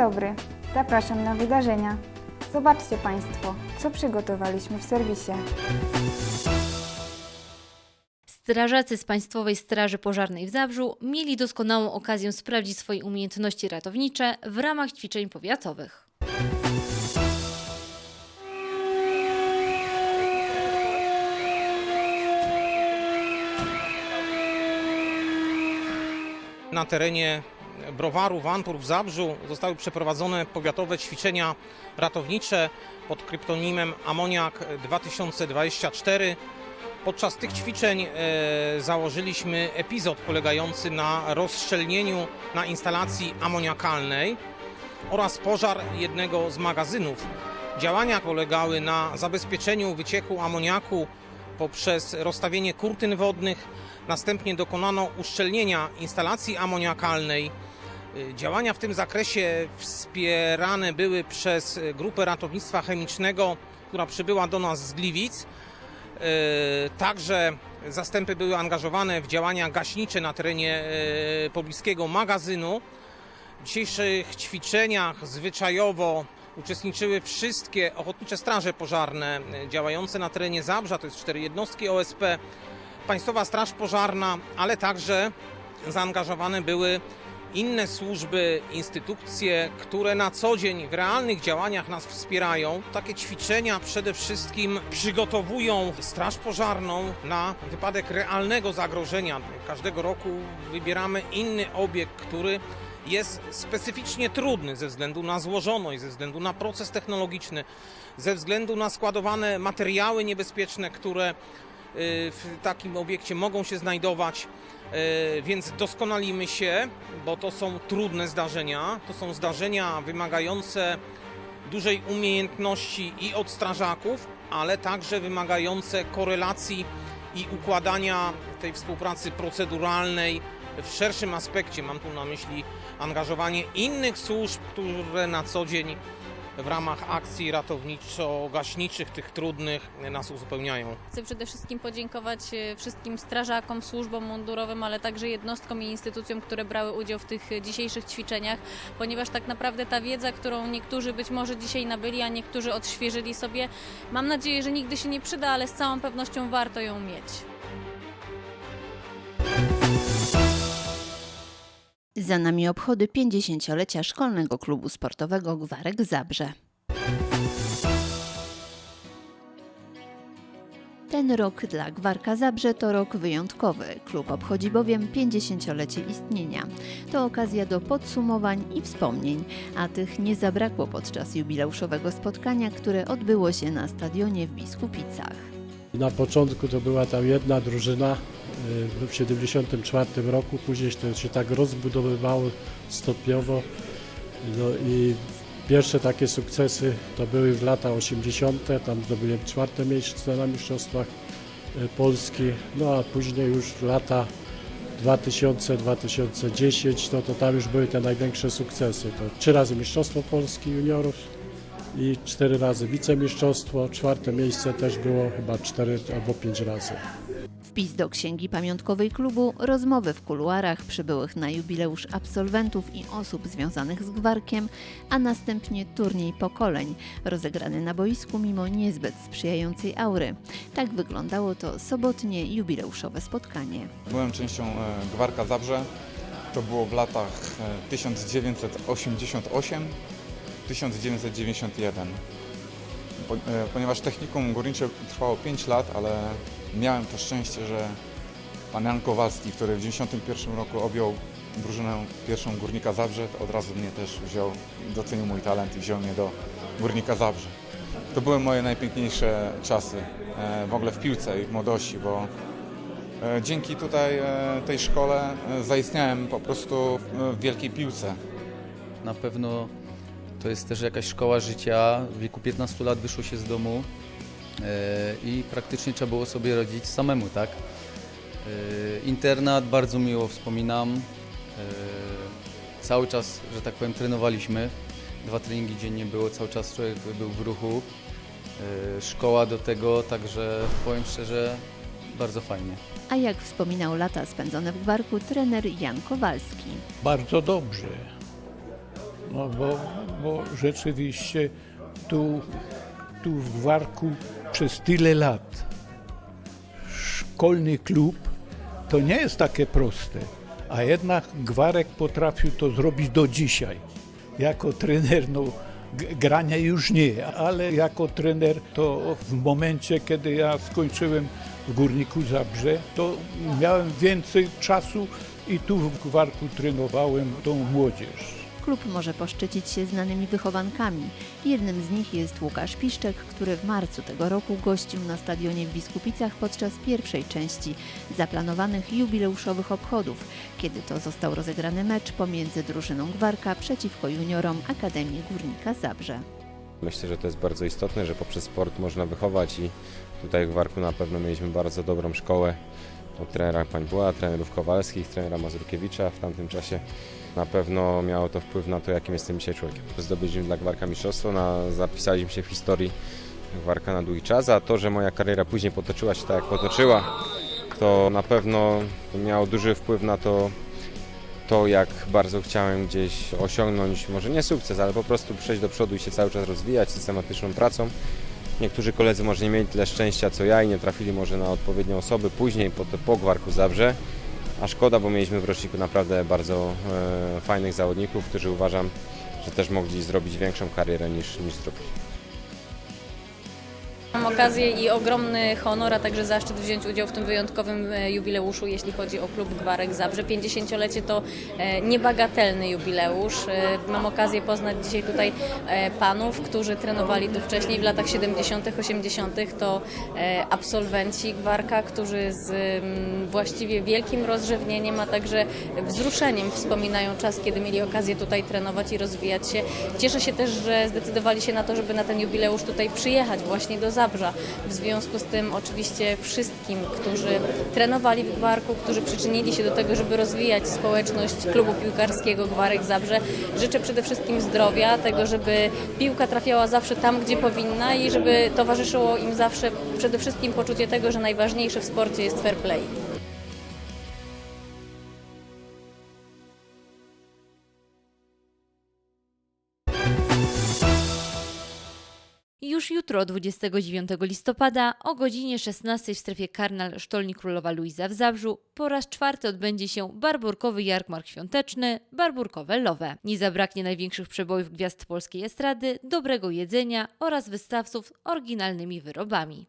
dobry, zapraszam na wydarzenia. Zobaczcie Państwo, co przygotowaliśmy w serwisie. Strażacy z Państwowej Straży Pożarnej w Zabrzu mieli doskonałą okazję sprawdzić swoje umiejętności ratownicze w ramach ćwiczeń powiatowych. Na terenie browaru Wantur w Zabrzu zostały przeprowadzone powiatowe ćwiczenia ratownicze pod kryptonimem Amoniak 2024. Podczas tych ćwiczeń e, założyliśmy epizod polegający na rozszczelnieniu na instalacji amoniakalnej oraz pożar jednego z magazynów. Działania polegały na zabezpieczeniu wycieku amoniaku poprzez rozstawienie kurtyn wodnych. Następnie dokonano uszczelnienia instalacji amoniakalnej. Y, Działania w tym zakresie wspierane były przez y, grupę ratownictwa chemicznego, która przybyła do nas z Gliwic. Y, Także zastępy były angażowane w działania gaśnicze na terenie pobliskiego magazynu. W dzisiejszych ćwiczeniach zwyczajowo uczestniczyły wszystkie ochotnicze straże pożarne działające na terenie Zabrza, to jest cztery jednostki OSP, Państwowa Straż Pożarna, ale także zaangażowane były inne służby, instytucje, które na co dzień w realnych działaniach nas wspierają. Takie ćwiczenia przede wszystkim przygotowują Straż Pożarną na wypadek realnego zagrożenia. Każdego roku wybieramy inny obiekt, który jest specyficznie trudny ze względu na złożoność, ze względu na proces technologiczny, ze względu na składowane materiały niebezpieczne, które y, w takim obiekcie mogą się znajdować. Y, Więc doskonalimy się, bo to są trudne zdarzenia. To są zdarzenia wymagające dużej umiejętności i od strażaków, ale także wymagające korelacji i układania tej współpracy proceduralnej w szerszym aspekcie. Mam tu na myśli angażowanie innych służb, które na co dzień w ramach akcji ratowniczo-gaśniczych, tych trudnych, nas uzupełniają. Chcę przede wszystkim podziękować e, wszystkim strażakom, służbom mundurowym, ale także jednostkom i instytucjom, które brały udział w tych e, dzisiejszych ćwiczeniach, ponieważ tak naprawdę ta wiedza, którą niektórzy być może dzisiaj nabyli, a niektórzy odświeżyli sobie, mam nadzieję, że nigdy się nie przyda, ale z całą pewnością warto ją mieć. Za nami obchody 50-lecia Szkolnego Klubu Sportowego Gwarek Zabrze. Ten rok dla Gwarka Zabrze to rok wyjątkowy. Klub obchodzi bowiem 50-lecie istnienia. To okazja do podsumowań i wspomnień, a tych nie zabrakło podczas jubileuszowego spotkania, które odbyło się na stadionie w Biskupicach. Na początku to była tam jedna drużyna w 1974 roku, później to się tak rozbudowywało stopniowo. No i pierwsze takie sukcesy to były w lata 80., tam zdobyłem czwarte miejsce na Mistrzostwach y, Polski, no a później już lata 2000-2010, no to tam już były te największe sukcesy. To trzy razy Mistrzostwo Polski juniorów i cztery razy wicemistrzostwo, czwarte miejsce też było chyba cztery albo pięć razy. Wpis do księgi pamiątkowej klubu, rozmowy w kuluarach przybyłych na jubileusz absolwentów i osób związanych z gwarkiem, a następnie turniej pokoleń, rozegrany na boisku mimo niezbyt sprzyjającej aury. Tak wyglądało to sobotnie jubileuszowe spotkanie. Byłem częścią e, Gwarka Zabrze. To było w latach e, 1988-1991. E, Ponieważ technikum górnicze trwało 5 lat, ale miałem to szczęście, że pan Jan Kowalski, który w 1991 roku objął drużynę pierwszą Górnika Zabrze, od razu mnie też wziął, docenił mój talent i wziął mnie do Górnika Zabrze. To były moje najpiękniejsze czasy e, w ogóle w piłce i w młodości, bo E, Dzięki tutaj tej szkole zaistniałem po prostu w wielkiej piłce. Na pewno to jest też jakaś szkoła życia. W wieku 15 lat wyszło się z domu e, i praktycznie trzeba było sobie radzić samemu, tak? E, Internat bardzo miło wspominam. E, Cały czas, że tak powiem, trenowaliśmy. Dwa treningi dziennie było, cały czas człowiek był w ruchu. Szkoła do tego, także powiem szczerze, bardzo fajnie. A jak wspominał lata spędzone w Gwarku trener Jan Kowalski. Bardzo dobrze. No bo, bo rzeczywiście tu, tu w Gwarku przez tyle lat szkolny klub to nie jest takie proste, a jednak Gwarek potrafił to zrobić do dzisiaj. Jako trener, no grania już nie, ale jako trener to w momencie, kiedy ja skończyłem w Górniku Zabrze, to miałem więcej czasu i tu w Gwarku trenowałem tą młodzież. Klub może poszczycić się znanymi wychowankami. Jednym z nich jest Łukasz Piszczek, który w marcu tego roku gościł na stadionie w Biskupicach podczas pierwszej części zaplanowanych jubileuszowych obchodów, kiedy to został rozegrany mecz pomiędzy drużyną Gwarka przeciwko juniorom Akademii Górnika Zabrze. Myślę, że to jest bardzo istotne, że poprzez sport można wychować i tutaj w Warku na pewno mieliśmy bardzo dobrą szkołę od trenera Pańbuła, trenerów Kowalskich, trenera Mazurkiewicza w tamtym czasie. Na pewno miało to wpływ na to, jakim jestem dzisiaj człowiekiem. Zdobyliśmy dla Gwarka mistrzostwo, na, zapisaliśmy się w historii Gwarka na długi czas, a to, że moja kariera później potoczyła się tak, jak potoczyła, to na pewno miało duży wpływ na to, to, jak bardzo chciałem gdzieś osiągnąć, może nie sukces, ale po prostu przejść do przodu i się cały czas rozwijać systematyczną pracą. Niektórzy koledzy może nie mieli tyle szczęścia co ja i nie trafili może na odpowiednie osoby później po, po Gwarku Zabrze, a szkoda, bo mieliśmy w roczniku naprawdę bardzo e, fajnych zawodników, którzy uważam, że też mogli zrobić większą karierę niż, niż zrobili. Mam okazję i ogromny honor, a także zaszczyt wziąć udział w tym wyjątkowym e, jubileuszu, jeśli chodzi o klub Gwarek Zabrze. 50-lecie to e, niebagatelny jubileusz. E, Mam okazję poznać dzisiaj tutaj panów, którzy trenowali tu wcześniej w latach 70., 80. To absolwenci Gwarka, którzy z właściwie wielkim rozrzewnieniem, a także wzruszeniem wspominają czas, kiedy mieli okazję tutaj trenować i rozwijać się. Cieszę się też, że zdecydowali się na to, żeby na ten jubileusz tutaj przyjechać właśnie do Zabrza. W związku z tym oczywiście wszystkim, którzy trenowali w Gwarku, którzy przyczynili się do tego, żeby rozwijać społeczność klubu piłkarskiego Gwarek Zabrze, życzę przede wszystkim zdrowia, tego, żeby piłka trafiała zawsze tam, gdzie powinna i żeby towarzyszyło im zawsze przede wszystkim poczucie tego, że najważniejsze w sporcie jest fair play. Jutro, 29 listopada, o godzinie 16 w strefie Karnal Sztolni Królowa Luiza w Zabrzu po raz czwarty odbędzie się barburkowy jarmark świąteczny, barburkowe lowe. Nie zabraknie największych przebojów gwiazd polskiej estrady, dobrego jedzenia oraz wystawców oryginalnymi wyrobami.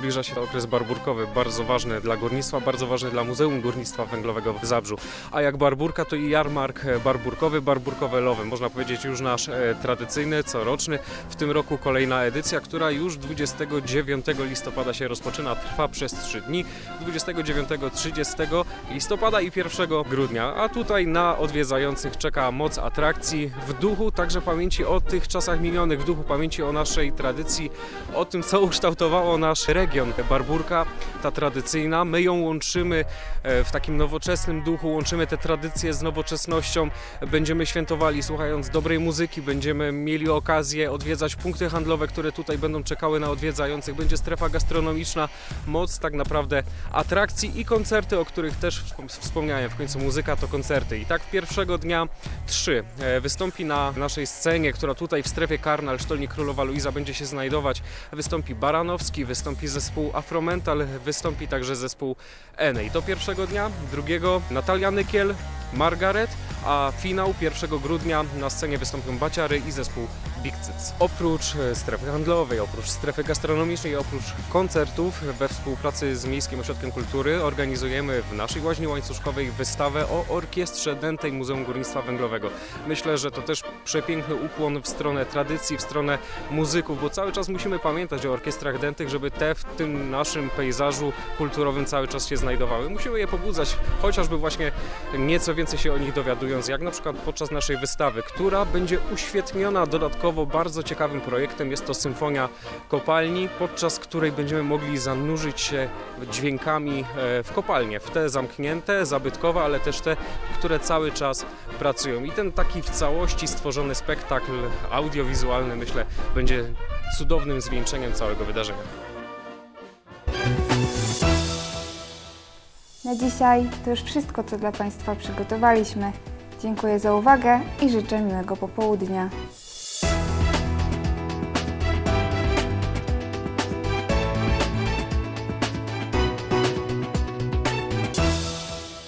Zbliża się okres barburkowy, bardzo ważny dla górnictwa, bardzo ważny dla Muzeum Górnictwa Węglowego w Zabrzu. A jak barburka, to i jarmark barburkowy, barburkowe lowy. Można powiedzieć już nasz e, tradycyjny, coroczny. W tym roku kolejna edycja, która już 29 listopada się rozpoczyna, trwa przez 3 dni. 29-30 listopada i 1 grudnia. A tutaj na odwiedzających czeka moc atrakcji w duchu także pamięci o tych czasach minionych, w duchu pamięci o naszej tradycji, o tym, co ukształtowało nasz region. Barburka, ta tradycyjna, my ją łączymy e, w takim nowoczesnym duchu, łączymy te tradycje z nowoczesnością. Będziemy świętowali słuchając dobrej muzyki, będziemy mieli okazję odwiedzać punkty handlowe, które tutaj będą czekały na odwiedzających. Będzie strefa gastronomiczna, moc tak naprawdę atrakcji i koncerty, o których też wspom- wspomniałem. W końcu muzyka to koncerty. I tak pierwszego dnia trzy e, wystąpi na naszej scenie, która tutaj w strefie Karnal, Sztolni Królowa Luiza będzie się znajdować. Wystąpi Baranowski, wystąpi zespół Afromental, wystąpi także zespół Enej. Do pierwszego dnia, drugiego Natalia Nykiel, Margaret, a finał 1 grudnia na scenie wystąpią Baciary i zespół Big. Oprócz e, strefy handlowej, oprócz strefy gastronomicznej, oprócz koncertów we współpracy z Miejskim Ośrodkiem Kultury organizujemy w naszej łaźni łańcuszkowej wystawę o orkiestrze dętej Muzeum Górnictwa Węglowego. Myślę, że to też przepiękny ukłon w stronę tradycji, w stronę muzyków, bo cały czas musimy pamiętać o orkiestrach dętych, żeby te w tym naszym pejzażu kulturowym cały czas się znajdowały. Musimy je pobudzać, chociażby właśnie nieco więcej się o nich dowiadując, jak na przykład podczas naszej wystawy, która będzie uświetniona dodatkowo bardzo ciekawym projektem. Jest to Symfonia Kopalni, podczas której będziemy mogli zanurzyć się dźwiękami e, w kopalnie, w te zamknięte, zabytkowe, ale też te, które cały czas pracują. I ten taki w całości stworzony spektakl audiowizualny, myślę, będzie cudownym zwieńczeniem całego wydarzenia. Na dzisiaj to już wszystko, co dla Państwa przygotowaliśmy. Dziękuję za uwagę i życzę miłego popołudnia.